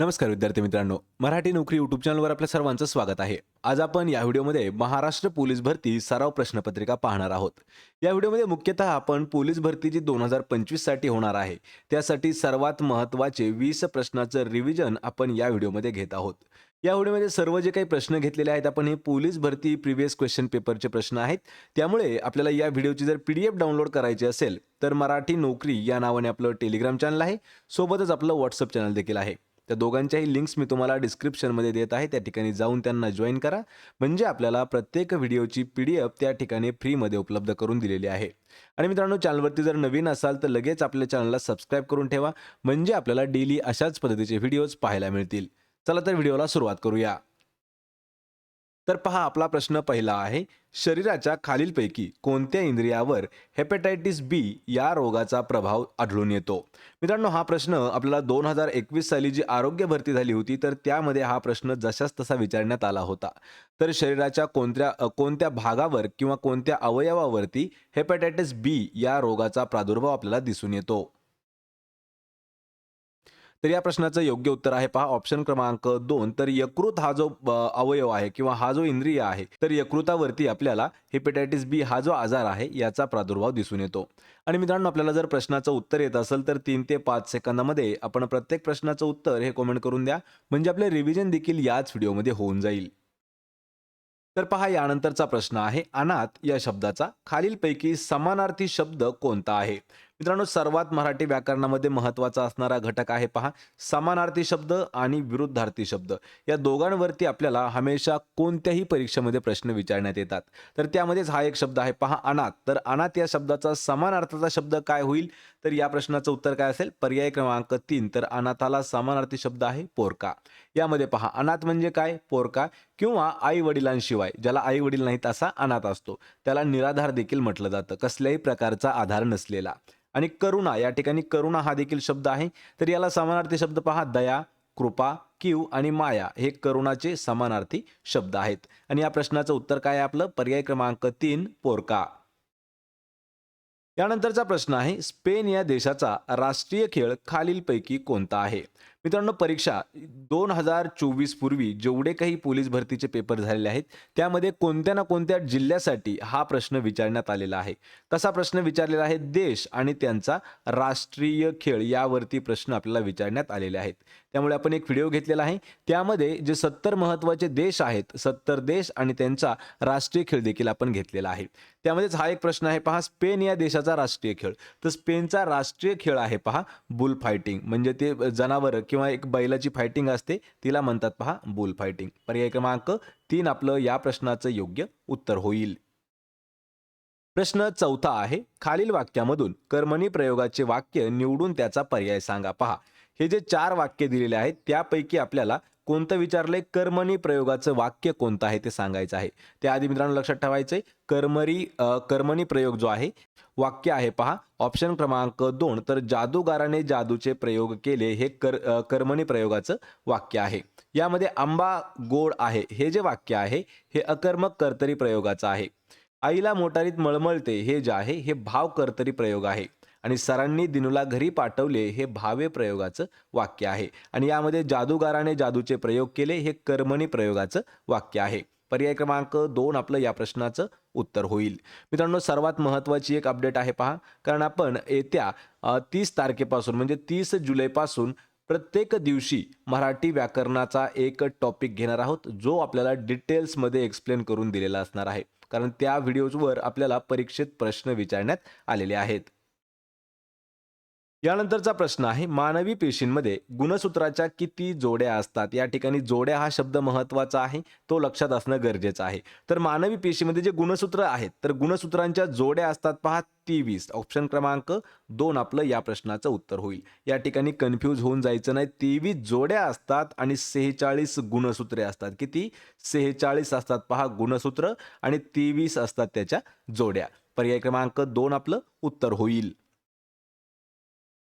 नमस्कार विद्यार्थी मित्रांनो मराठी नोकरी यूट्यूब चॅनलवर आपल्या सर्वांचं स्वागत आहे. आज आपण या व्हिडिओमध्ये महाराष्ट्र पोलीस भरती सराव प्रश्नपत्रिका पाहणार आहोत. या व्हिडिओमध्ये मुख्यतः आपण पोलीस भरती जी दोन हजार पंचवीससाठी होणार आहे. त्यासाठी सर्वात महत्त्वाचे वीस प्रश्नाचं रिव्हिजन आपण या व्हिडिओमध्ये घेत आहोत. या व्हिडिओमध्ये सर्व जे काही प्रश्न घेतलेले आहेत आपण हे पोलीस भरती प्रिव्हियस क्वेश्चन पेपरचे प्रश्न आहेत. त्यामुळे आपल्याला या व्हिडिओची जर पी डी एफ डाउनलोड करायची असेल तर मराठी नोकरी या नावाने आपलं टेलिग्राम चॅनल आहे. सोबतच आपलं व्हॉट्सअप चॅनल देखील आहे. त्या दोघांच्याही लिंक्स मी तुम्हाला डिस्क्रिप्शनमध्ये देत आहे. त्या ठिकाणी जाऊन त्यांना जॉईन करा. म्हणजे आपल्याला प्रत्येक व्हिडिओची पी डी एफ त्या ठिकाणी फ्रीमध्ये उपलब्ध करून दिलेली आहे. आणि मित्रांनो चॅनलवरती जर नवीन असाल तर लगेच आपल्या चॅनलला सबस्क्राईब करून ठेवा. म्हणजे आपल्याला डेली अशाच पद्धतीचे व्हिडिओज पाहायला मिळतील. चला तर व्हिडिओला सुरुवात करूया. तर पहा आपला प्रश्न पहिला आहे शरीराच्या खालीलपैकी कोणत्या इंद्रियावर हेपेटायटिस बी या रोगाचा प्रभाव आढळून येतो? मित्रांनो हा प्रश्न आपल्याला दोन हजार एकवीस साली जी आरोग्य भरती झाली होती तर त्यामध्ये हा प्रश्न जशाच तसा विचारण्यात आला होता. तर शरीराच्या कोणत्या कोणत्या भागावर किंवा कोणत्या अवयवावरती हेपॅटायटिस बी या रोगाचा प्रादुर्भाव आपल्याला दिसून येतो? तर या प्रश्नाचं योग्य उत्तर आहे. पहा ऑप्शन क्रमांक दोन. तर यकृत हा जो अवयव आहे किंवा हा जो इंद्रिय आहे तर यकृतावरती आपल्याला हेपेटायटिस बी हा जो आजार आहे याचा प्रादुर्भाव दिसून येतो. आणि मित्रांनो आपल्याला जर प्रश्नाचं उत्तर येत असेल तर तीन ते पाच सेकंदामध्ये आपण प्रत्येक प्रश्नाचं उत्तर हे कमेंट करून द्या. म्हणजे आपले रिव्हिजन देखील याच व्हिडिओमध्ये होऊन जाईल. तर पहा यानंतरचा प्रश्न आहे. अनाथ या शब्दाचा खालीलपैकी समानार्थी शब्द कोणता आहे? मित्रांनो सर्वात मराठी व्याकरणामध्ये महत्त्वाचा असणारा घटक आहे पहा समानार्थी शब्द आणि विरुद्धार्थी शब्द. या दोघांवरती आपल्याला हमेशा कोणत्याही परीक्षेमध्ये प्रश्न विचारण्यात येतात. तर त्यामध्येच हा एक शब्द आहे पहा अनाथ. तर अनाथ या शब्दाचा समानार्थाचा शब्द काय होईल? तर या प्रश्नाचं उत्तर काय असेल? पर्याय क्रमांक तीन. तर अनाथाला समानार्थी शब्द आहे पोरका. यामध्ये पहा अनाथ म्हणजे काय? पोरका किंवा आई वडिलांशिवाय ज्याला आई वडील नाहीत असा अनाथ असतो. त्याला निराधार देखील म्हटलं जातं. कसल्याही प्रकारचा आधार नसलेला. आणि करुणा या ठिकाणी करुणा हा देखील शब्द आहे. तर याला समानार्थी शब्द पहा दया कृपा किव आणि माया हे करुणाचे समानार्थी शब्द आहेत. आणि या प्रश्नाचं उत्तर काय आहे आपलं? पर्याय क्रमांक तीन पोरका. यानंतरचा प्रश्न आहे स्पेन या देशाचा राष्ट्रीय खेळ खालीलपैकी कोणता आहे? मित्रांनो परीक्षा दोन हजार चोवीस पूर्वी जेवढे काही पोलीस भरतीचे पेपर झालेले आहेत त्यामध्ये कोणत्या ना कोणत्या जिल्ह्यासाठी हा प्रश्न विचारण्यात आलेला आहे? तसा प्रश्न विचारलेला आहे देश आणि त्यांचा राष्ट्रीय खेळ यावरती प्रश्न आपल्याला विचारण्यात आलेले आहेत. त्यामुळे आपण एक व्हिडिओ घेतलेला आहे. त्यामध्ये जे सत्तर महत्त्वाचे देश आहेत सत्तर देश आणि त्यांचा राष्ट्रीय खेळ देखील आपण घेतलेला आहे. त्यामध्येच हा एक प्रश्न आहे पहा स्पेन या देशाचा राष्ट्रीय खेळ. तर स्पेनचा राष्ट्रीय खेळ आहे पहा बुल फायटिंग. म्हणजे ते जनावर किंवा एक बैलाची फायटिंग असते तिला म्हणतात पहा बुल फायटिंग पर्याय क्रमांक तीन आपलं या प्रश्नाचं योग्य उत्तर होईल. प्रश्न चौथा आहे खालील वाक्यामधून कर्मणी प्रयोगाचे वाक्य निवडून त्याचा पर्याय सांगा. पहा हे जे चार वाक्य दिलेले आहेत त्यापैकी आपल्याला कोणतं विचारलंय? कर्मणी प्रयोगाचं वाक्य कोणतं आहे ते सांगायचं आहे. त्याआधी मित्रांनो लक्षात ठेवायचंय कर्मरी कर्मणी प्रयोग जो आहे वाक्य आहे. पहा. ऑप्शन क्रमांक दोन. तर जादूगाराने जादूचे प्रयोग केले हे कर कर्मणी प्रयोगाचं वाक्य आहे. यामध्ये आंबा गोड आहे. हे जे वाक्य आहे हे अकर्मक कर्तरी प्रयोगाचं आहे. आईला मोटारीत मळमळते हे जे आहे हे भाव कर्तरी प्रयोग आहे. आणि सरांनी दिनूला घरी पाठवले हे भावे प्रयोगाचं वाक्य आहे. आणि यामध्ये जादूगाराने जादूचे प्रयोग केले हे कर्मणी प्रयोगाचं वाक्य आहे. पर्याय क्रमांक दोन आपलं या प्रश्नाचं उत्तर होईल. मित्रांनो सर्वात महत्त्वाची एक अपडेट आहे पहा कारण आपण येत्या तीस तारखेपासून म्हणजे तीस जुलैपासून प्रत्येक दिवशी मराठी व्याकरणाचा एक टॉपिक घेणार आहोत जो आपल्याला डिटेल्समध्ये एक्सप्लेन करून दिलेला असणार आहे. कारण त्या व्हिडिओजवर आपल्याला परीक्षेत प्रश्न विचारण्यात आलेले आहेत. यानंतरचा प्रश्न आहे मानवी पेशींमध्ये गुणसूत्राच्या किती जोड्या असतात? या ठिकाणी जोड्या हा शब्द महत्त्वाचा आहे तो लक्षात असणं गरजेचं आहे. तर मानवी पेशीमध्ये जे गुणसूत्र आहेत तर गुणसूत्रांच्या जोड्या असतात पहा तेवीस. ऑप्शन क्रमांक दोन आपलं या प्रश्नाचं उत्तर होईल. या ठिकाणी कन्फ्यूज होऊन जायचं नाही. तेवीस जोड्या असतात आणि सेहेचाळीस गुणसूत्रे असतात. किती? सेहेचाळीस असतात पहा गुणसूत्र आणि तेवीस असतात त्याच्या जोड्या. पर्याय क्रमांक दोन आपलं उत्तर होईल.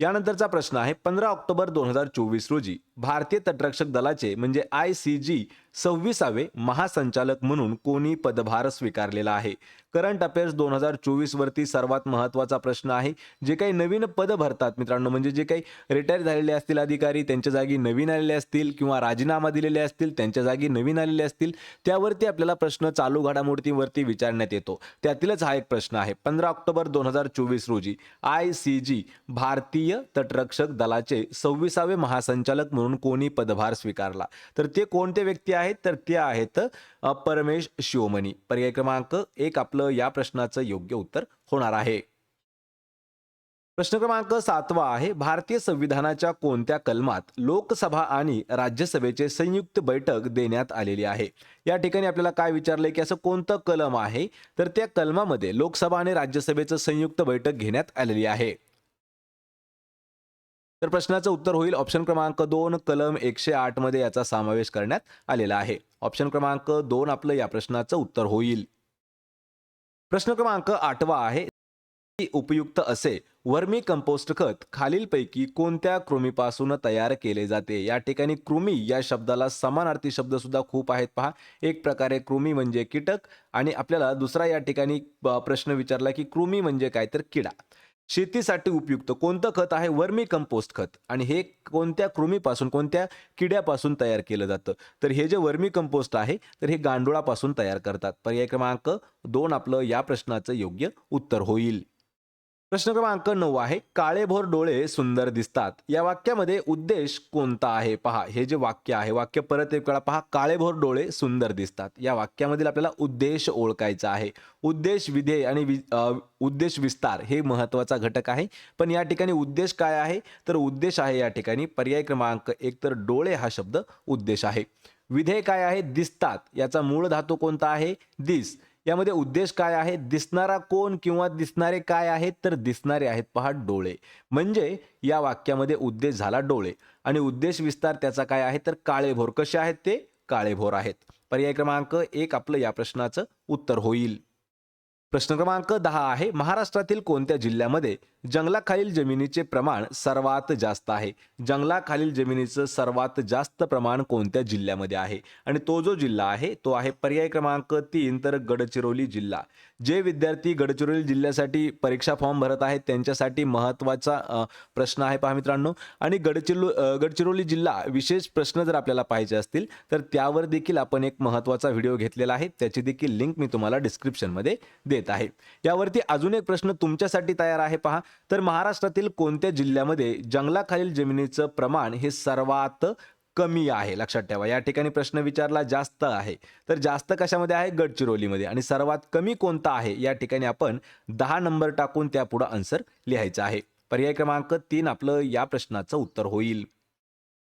यानंतरचा प्रश्न आहे पंधरा ऑक्टोबर दोन हजार चोवीस रोजी भारतीय तटरक्षक दलाचे म्हणजे आय सी जी सव्वीसावे महासंचालक म्हणून कोणी पदभार स्वीकारलेला आहे? करंट अफेअर्स दोन हजार चोवीस वरती सर्वात महत्त्वाचा प्रश्न आहे. जे काही नवीन पद भरतात मित्रांनो म्हणजे जे काही रिटायर झालेले असतील अधिकारी त्यांच्या जागी नवीन आलेले असतील किंवा राजीनामा दिलेले असतील त्यांच्या जागी नवीन आलेले असतील त्यावरती आपल्याला प्रश्न चालू घडामोडींवरती विचारण्यात येतो. त्यातीलच हा एक प्रश्न आहे. पंधरा ऑक्टोबर दोन हजार चोवीस रोजी आय सी जी भारतीय तटरक्षक दलाचे सव्वीसावे महासंचालक म्हणून कोणी पदभार स्वीकारला? तर ते कोणते व्यक्ती आहेत तर त्या आहेत परमेश शिवमणी पर्याय क्रमांक एक आपलं या प्रश्नाचं योग्य उत्तर होणार आहे. प्रश्न क्रमांक सातवा आहे भारतीय संविधानाच्या कोणत्या कलमात लोकसभा आणि राज्यसभेचे संयुक्त बैठक देण्यात आलेली आहे? या ठिकाणी आपल्याला काय विचारलंय की असं कोणतं कलम आहे? तर त्या कलमामध्ये लोकसभा आणि राज्यसभेचं संयुक्त बैठक घेण्यात आलेली आहे. तर प्रश्नाचं उत्तर होईल. ऑप्शन क्रमांक दोन कलम एकशे आठमध्ये याचा समावेश करण्यात आलेला आहे. ऑप्शन क्रमांक दोन आपलं या प्रश्नाचं उत्तर होईल. प्रश्न क्रमांक आठवा आहे. उपयुक्त असे वर्मी कंपोस्ट खत खालीलपैकी कोणत्या कृमीपासून तयार केले जाते? या ठिकाणी कृमी या शब्दाला समानार्थी शब्द सुद्धा खूप आहेत पहा. एक प्रकारे कृमी म्हणजे कीटक आणि आपल्याला दुसरा या ठिकाणी प्रश्न विचारला की कृमी म्हणजे काय? तर किडा. शेतीसाठी उपयुक्त कोणतं खत आहे? वर्मी कंपोस्ट खत. आणि हे कोणत्या कृमीपासून कोणत्या किड्यापासून तयार केलं जातं? तर हे जे वर्मी कंपोस्ट आहे तर हे गांडुळापासून तयार करतात. पर्याय क्रमांक दोन आपलं या प्रश्नाचं योग्य उत्तर होईल. प्रश्न क्रमांक नऊ आहे काळेभोर डोळे सुंदर दिसतात. या वाक्यामध्ये उद्देश कोणता आहे? पहा हे जे वाक्य आहे वाक्य परत एक वेळा पहा काळेभोर डोळे सुंदर दिसतात. या वाक्यामधील आपल्याला उद्देश ओळखायचा आहे. उद्देश विधेय आणि वि- उद्देश विस्तार हे महत्त्वाचा घटक आहे. पण या ठिकाणी उद्देश काय आहे? तर उद्देश आहे या ठिकाणी पर्याय क्रमांक एक तर डोळे हा शब्द उद्देश आहे. विधेय काय आहे? दिसतात. याचा मूळ धातू कोणता आहे? दिस. यामध्ये उद्देश काय आहे? दिसणारा कोण किंवा दिसणारे काय आहेत तर दिसणारे आहेत. पहा डोळे. म्हणजे या वाक्यामध्ये उद्देश झाला डोळे. आणि उद्देश विस्तार त्याचा काय आहे? तर काळेभोर. कसे आहेत ते? काळेभोर आहेत. पर्याय क्रमांक एक आपलं या प्रश्नाचं उत्तर होईल. प्रश्न क्रमांक दहा आहे. महाराष्ट्रातील कोणत्या जिल्ह्यामध्ये जंगलाखालील जमिनीचे प्रमाण सर्वात जास्त आहे. जंगलाखालील जमिनीचं सर्वात जास्त प्रमाण कोणत्या जिल्ह्यामध्ये आहे? आणि तो जो जिल्हा आहे तो आहे पर्याय क्रमांक तीन तर गडचिरोली जिल्हा. जे विद्यार्थी गडचिरोली जिल्ह्यासाठी परीक्षा फॉर्म भरत आहेत त्यांच्यासाठी महत्त्वाचा प्रश्न आहे पहा मित्रांनो. आणि गडचिरो गडचिरोली जिल्हा विशेष प्रश्न जर आपल्याला पाहिजे असतील तर त्यावर देखील आपण एक महत्त्वाचा व्हिडिओ घेतलेला आहे. त्याची देखील लिंक मी तुम्हाला डिस्क्रिप्शनमध्ये देत आहे. यावरती अजून एक प्रश्न तुमच्यासाठी तयार आहे पहा. तर महाराष्ट्रातील कोणत्या जिल्ह्यामध्ये जंगलाखालील जमिनीचं प्रमाण हे सर्वात कमी आहे? लक्षात ठेवा. या ठिकाणी प्रश्न विचारला जास्त आहे. तर जास्त कशामध्ये आहे? गडचिरोलीमध्ये. आणि सर्वात कमी कोणता आहे? या ठिकाणी आपण दहा नंबर टाकून त्यापुढं आन्सर लिहायचं आहे. पर्याय क्रमांक तीन आपलं या प्रश्नाचं उत्तर होईल.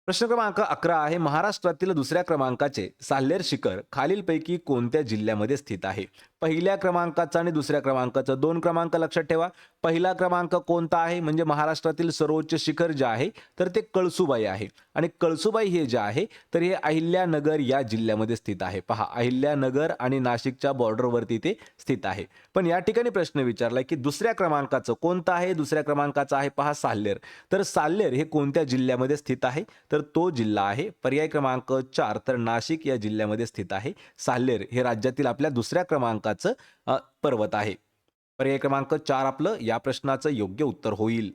प्रश्न क्रमांक अकरा आहे. महाराष्ट्रातील दुसऱ्या क्रमांकाचे साल्हेर शिखर खालीलपैकी कोणत्या जिल्ह्यामध्ये स्थित आहे? पहिल्या क्रमांकाचा आणि दुसऱ्या क्रमांकाचा. दोन क्रमांक लक्षात ठेवा. पहिला क्रमांक कोणता आहे? म्हणजे महाराष्ट्रातील सर्वोच्च शिखर जे आहे तर ते कळसुबाई आहे. आणि कळसुबाई हे जे आहे तर हे अहिल्यानगर या जिल्ह्यामध्ये स्थित आहे. पहा अहिल्यानगर आणि नाशिकच्या बॉर्डरवरती ते स्थित आहे. पण या ठिकाणी प्रश्न विचारलाय की दुसऱ्या क्रमांकाचं कोणतं आहे? दुसऱ्या क्रमांकाचा आहे पहा साल्लेर. तर साल्लेर हे कोणत्या जिल्ह्यामध्ये स्थित आहे? तर तो जिल्हा आहे पर्याय क्रमांक चार तर नाशिक या जिल्ह्यामध्ये स्थित आहे. साल्लेर हे राज्यातील आपल्या दुसऱ्या क्रमांकाचं अ, पर्वत आहे. पर्याय क्रमांक चार आपलं या प्रश्नाचं योग्य उत्तर होईल.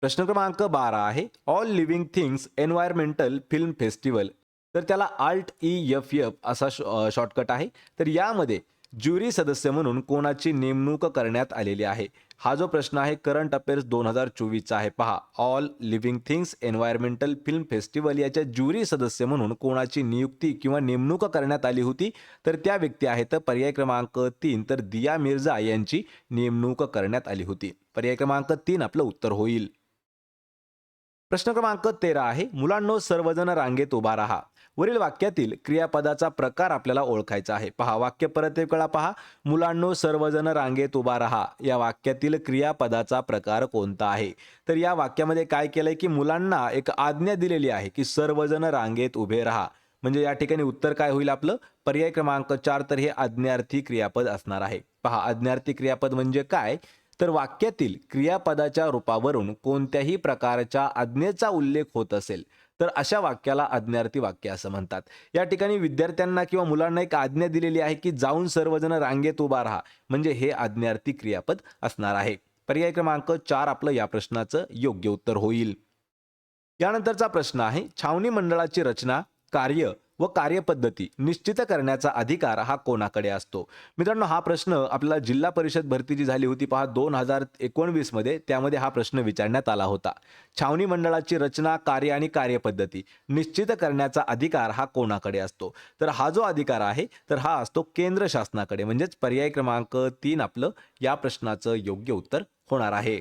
प्रश्न क्रमांक बारा आहे all living things environmental film festival तर त्याला आल्ट ई एफ एफ असा शॉर्टकट आहे. तर यामध्ये ज्युरी सदस्य म्हणून कोणाची नेमणूक करण्यात आलेली आहे? हा जो प्रश्न आहे करंट अफेअर्स दोन हजार चोवीसचा आहे. पहा all living things environmental film festival याच्या ज्युरी सदस्य म्हणून कोणाची नियुक्ती किंवा नेमणूक करण्यात आली होती तर त्या व्यक्ती आहेत पर्याय क्रमांक तीन तर दिया मिर्झा यांची नेमणूक करण्यात आली होती. पर्याय क्रमांक तीन आपलं उत्तर होईल. प्रश्न क्रमांक तेरा आहे मुलांनो सर्वजण रांगेत उभा राहा. वरील वाक्यातील क्रियापदाचा प्रकार आपल्याला ओळखायचा आहे. पहा वाक्य परत एक वेळा पहा. मुलांनो सर्वजण रांगेत उभा राहा. या वाक्यातील क्रियापदाचा प्रकार कोणता आहे? तर या वाक्यामध्ये काय केलंय की मुलांना एक आज्ञा दिलेली आहे की सर्वजण रांगेत उभे राहा. म्हणजे या ठिकाणी उत्तर काय होईल आपलं? पर्याय क्रमांक चार तर हे आज्ञार्थी क्रियापद असणार आहे. पहा आज्ञार्थी क्रियापद म्हणजे काय? तर वाक्यातील क्रियापदाच्या रूपावरून कोणत्याही प्रकारच्या आज्ञेचा उल्लेख होत असेल. तर अशा वाक्याला आज्ञार्थी वाक्य असं म्हणतात. या ठिकाणी विद्यार्थ्यांना किंवा मुलांना एक आज्ञा दिलेली आहे की जाऊन सर्वजण रांगेत उभा राहा. म्हणजे हे आज्ञार्थी क्रियापद असणार आहे. पर्याय क्रमांक चार आपलं या प्रश्नाचं योग्य उत्तर होईल. यानंतरचा प्रश्न आहे. छावणी मंडळाची रचना कार्य व कार्यपद्धती निश्चित करण्याचा अधिकार हा कोणाकडे असतो? मित्रांनो हा प्रश्न आपल्याला जिल्हा परिषद भरती जी झाली होती पहा दोन हजार एकोणवीसमध्ये त्यामध्ये हा प्रश्न विचारण्यात आला होता. छावणी मंडळाची रचना कार्य आणि कार्यपद्धती निश्चित करण्याचा अधिकार हा कोणाकडे असतो? तर हा जो अधिकार आहे तर हा असतो केंद्र शासनाकडे. म्हणजेच पर्याय क्रमांक तीन आपलं या प्रश्नाचं योग्य उत्तर होणार आहे.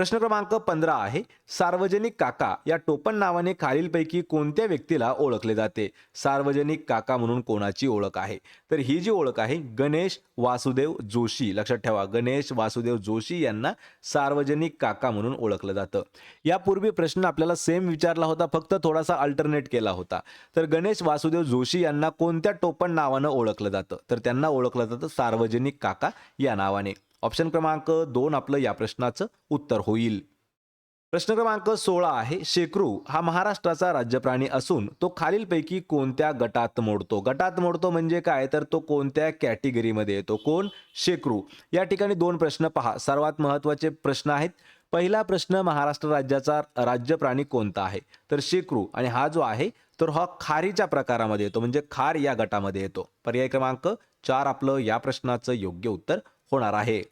प्रश्न क्रमांक पंधरा आहे सार्वजनिक काका या टोपण नावाने खालीलपैकी कोणत्या व्यक्तीला ओळखले जाते? सार्वजनिक काका म्हणून कोणाची ओळख आहे? तर ही जी ओळख आहे गणेश वासुदेव जोशी लक्षात ठेवा गणेश वासुदेव जोशी यांना सार्वजनिक काका म्हणून ओळखलं जातं. यापूर्वी प्रश्न आपल्याला सेम विचारला होता फक्त थोडासा अल्टरनेट केला होता. तर गणेश वासुदेव जोशी यांना कोणत्या टोपण नावानं ओळखलं जातं? तर त्यांना ओळखलं जातं सार्वजनिक काका या नावाने. ऑप्शन क्रमांक दोन आपलं या प्रश्नाचं उत्तर होईल. प्रश्न क्रमांक सोळा आहे शेकरू हा महाराष्ट्राचा राज्यप्राणी असून तो खालीलपैकी कोणत्या गटात मोडतो? गटात मोडतो म्हणजे काय? तर तो कोणत्या कॅटेगरीमध्ये येतो? कोण? शेकरू या ठिकाणी दोन प्रश्न पहा. सर्वात महत्त्वाचे प्रश्न आहेत. पहिला प्रश्न महाराष्ट्र राज्याचा राज्य प्राणी कोणता आहे? तर शेकरू आणि हा जो आहे तर हा खारीच्या प्रकारामध्ये येतो म्हणजे खार या गटामध्ये येतो. पर्याय क्रमांक चार आपलं या प्रश्नाचं योग्य उत्तर होणार आहे.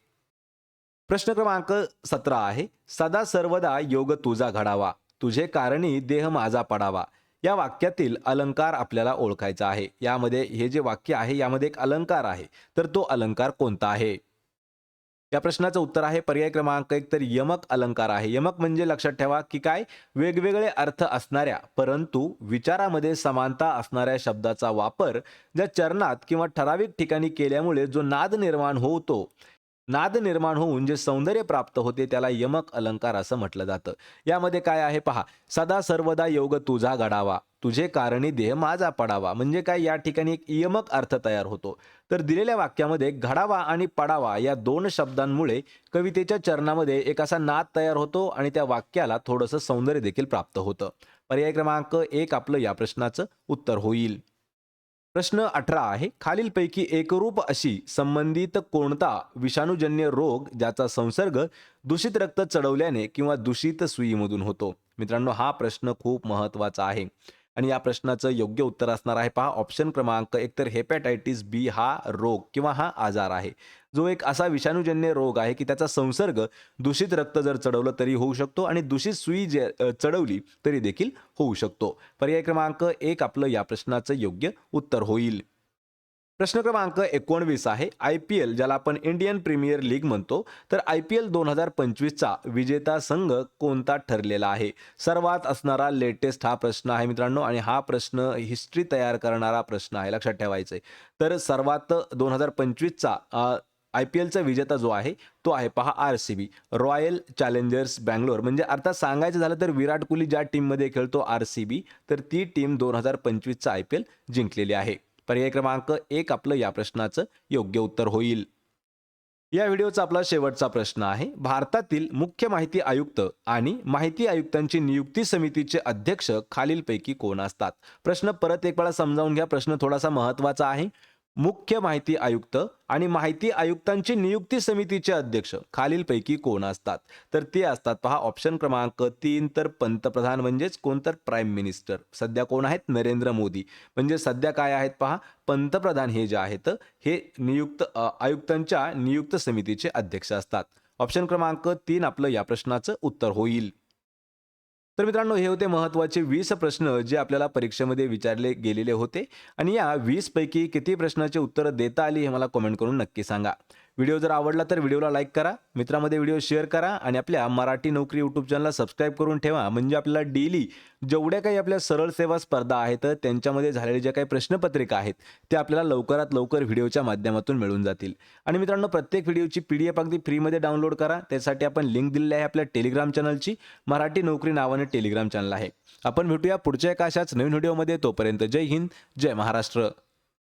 प्रश्न क्रमांक सतरा आहे. सदा सर्वदा योग तुझा घडावा. तुझे कारणी देह माझा पडावा. या वाक्यातील अलंकार आपल्याला ओळखायचा आहे. यामध्ये हे जे वाक्य आहे यामध्ये एक अलंकार आहे. तर तो अलंकार कोणता आहे? या प्रश्नाचं उत्तर आहे पर्याय क्रमांक एक तर यमक अलंकार आहे. यमक म्हणजे लक्षात ठेवा की काय? वेगवेगळे अर्थ असणाऱ्या परंतु विचारामध्ये समानता असणाऱ्या शब्दाचा वापर ज्या चरणात किंवा ठराविक ठिकाणी केल्यामुळे जो नाद निर्माण होतो नाद निर्माण होऊन जे सौंदर्य प्राप्त होते त्याला यमक अलंकार असं म्हटलं जातं. यामध्ये काय आहे पहा सदा सर्वदा योग तुझा घडावा तुझे कारणी देह माझा पडावा म्हणजे काय या ठिकाणी एक यमक अर्थ तयार होतो. तर दिलेल्या वाक्यामध्ये घडावा आणि पडावा या दोन शब्दांमुळे कवितेच्या चरणामध्ये एक असा नाद तयार होतो आणि त्या वाक्याला थोडंसं सौंदर्य देखील प्राप्त होतं. पर्याय क्रमांक एक आपलं या प्रश्नाचं उत्तर होईल. प्रश्न अठरा आहे. खालीलपैकी एकरूप अशी संबंधित कोणता विषाणूजन्य रोग ज्याचा संसर्ग दूषित रक्त चढवल्याने किंवा दूषित सुईमधून होतो? मित्रांनो हा प्रश्न खूप महत्त्वाचा आहे. आणि या प्रश्नाचं योग्य उत्तर असणार आहे. पहा ऑप्शन क्रमांक एकतर हेपॅटायटिस बी हा रोग किंवा हा आजार आहे. जो एक असा विषाणूजन्य रोग आहे की त्याचा संसर्ग दूषित रक्त जर चढवलं तरी होऊ शकतो आणि दूषित सुई जे चढवली तरी देखील होऊ शकतो. पर्याय क्रमांक एक आपलं या प्रश्नाचं योग्य उत्तर होईल. प्रश्न क्रमांक एकोणवीस आहे. आय पी एल ज्याला आपण इंडियन प्रीमियर लीग म्हणतो तर आय पी एल दोन हजार पंचवीसचा विजेता संघ कोणता ठरलेला आहे? सर्वात असणारा लेटेस्ट हा प्रश्न आहे मित्रांनो आणि हा प्रश्न हिस्ट्री तयार करणारा प्रश्न आहे लक्षात ठेवायचं आहे. तर सर्वात दोन हजार पंचवीसचा आय पी एलचा विजेता जो आहे तो आहे पहा R C B royal challengers Bangalore. म्हणजे अर्थात सांगायचं झालं तर विराट कोहली ज्या टीममध्ये खेळतो आर सी बी तर ती टीम दोन हजार पंचवीसचा आय पी एल जिंकलेली आहे. पर्याय क्रमांक एक आपलं या प्रश्नाचं योग्य उत्तर होईल. या व्हिडिओचा आपला शेवटचा प्रश्न आहे. भारतातील मुख्य माहिती आयुक्त आणि माहिती आयुक्तांची नियुक्ती समितीचे अध्यक्ष खालीलपैकी कोण असतात? प्रश्न परत एक वेळा समजावून घ्या. प्रश्न थोडासा महत्त्वाचा आहे. मुख्य माहिती आयुक्त आणि माहिती आयुक्तांची नियुक्ती समितीचे अध्यक्ष. खालीलपैकी कोण असतात? तर ते असतात पहा ऑप्शन क्रमांक तीन तर पंतप्रधान म्हणजेच कोण? तर प्राईम मिनिस्टर सध्या कोण आहेत? नरेंद्र मोदी. म्हणजे सध्या काय आहेत पहा पंतप्रधान हे जे आहेत हे नियुक्त आयुक्तांच्या नियुक्त समितीचे अध्यक्ष असतात. ऑप्शन क्रमांक तीन आपलं या प्रश्नाचं उत्तर होईल. तर मित्रांनो हे होते महत्त्वाचे वीस प्रश्न जे आपल्याला परीक्षेमध्ये विचारले गेलेले होते. आणि या वीस पैकी किती प्रश्नाचे उत्तरं देता आली हे मला कमेंट करून नक्की सांगा. व्हिडिओ जर आवडला तर व्हिडिओला लाईक करा मित्रामध्ये व्हिडिओ शेअर करा आणि आपल्या मराठी नोकरी यूट्यूब चॅनलला सबस्क्राईब करून ठेवा. म्हणजे आपल्याला डेली जेवढ्या काही आपल्या सरळ सेवा स्पर्धा आहेत त्यांच्यामध्ये झालेल्या ज्या काही प्रश्नपत्रिका आहेत त्या आपल्याला लवकरात लवकर व्हिडिओच्या माध्यमातून मिळून जातील. आणि मित्रांनो प्रत्येक व्हिडिओची पी डी एफ अगदी फ्रीमध्ये डाउनलोड करा. त्यासाठी आपण लिंक दिलेली आहे आपल्या टेलिग्राम चॅनलची मराठी नोकरी नावाने टेलिग्राम चॅनल आहे. आपण भेटूया पुढच्या एका अशाच नवीन व्हिडिओमध्ये. तोपर्यंत जय हिंद जय महाराष्ट्र.